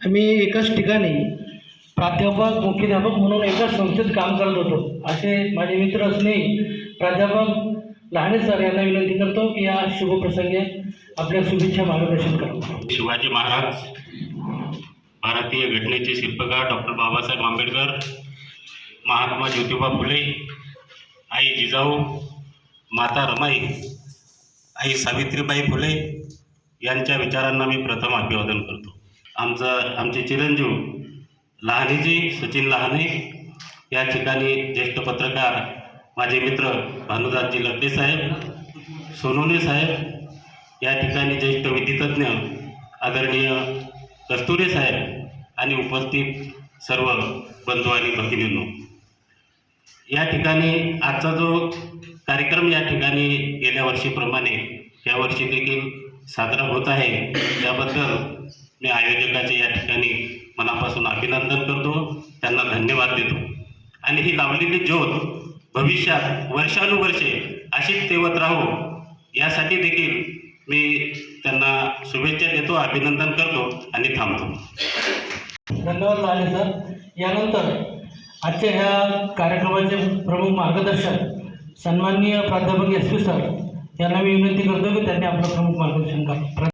आम्ही एकाच ठिकाणी प्राध्यापक मुख्याध्यापक म्हणून एकाच संस्थेत काम करत होतो. असे माझे मित्र असणे प्राध्यापक लहाने सर यांना विनंती करतो की या शुभप्रसंगी आपल्या शुभेच्छा मार्गदर्शन करा. शिवाजी महाराज भारतीय घटनेचे शिल्पकार डॉक्टर बाबासाहेब आंबेडकर महात्मा ज्योतिबा फुले आई जिजाऊ माता रमाई आई सावित्रीबाई फुले यांच्या विचारांना मी प्रथम अभिवादन करतो. आमचं आमचे चिरंजीव लहानेजी सचिन लहाने या ठिकाणी ज्येष्ठ पत्रकार माझे मित्र भानुदासजी लग्ने साहेब सोनवणे साहेब या ठिकाणी ज्येष्ठ विधितज्ञ आदरणीय कस्तुरे साहेब आणि उपस्थित सर्व बंधू आणि भगिनींनो. या ठिकाणी आजचा जो कार्यक्रम या ठिकाणी गेल्या वर्षीप्रमाणे यावर्षी देखील साजरा होत आहे. त्याबद्दल मी आयोजकाचे या ठिकाणी मनापासून अभिनंदन करतो. त्यांना धन्यवाद देतो. आणि ही लावलेली ज्योत भविष्यात वर्षानुवर्षे अशीच तेवत राहो. यासाठी देखील मी त्यांना शुभेच्छा देतो अभिनंदन करतो आणि थांबतो. धन्यवाद लहाने सर. यानंतर आजच्या ह्या कार्यक्रमाचे प्रमुख मार्गदर्शक सन्माननीय प्राध्यापक एस पी सर यांना मी विनंती करतो की त्यांनी आपलं प्रमुख मार्गदर्शन करा.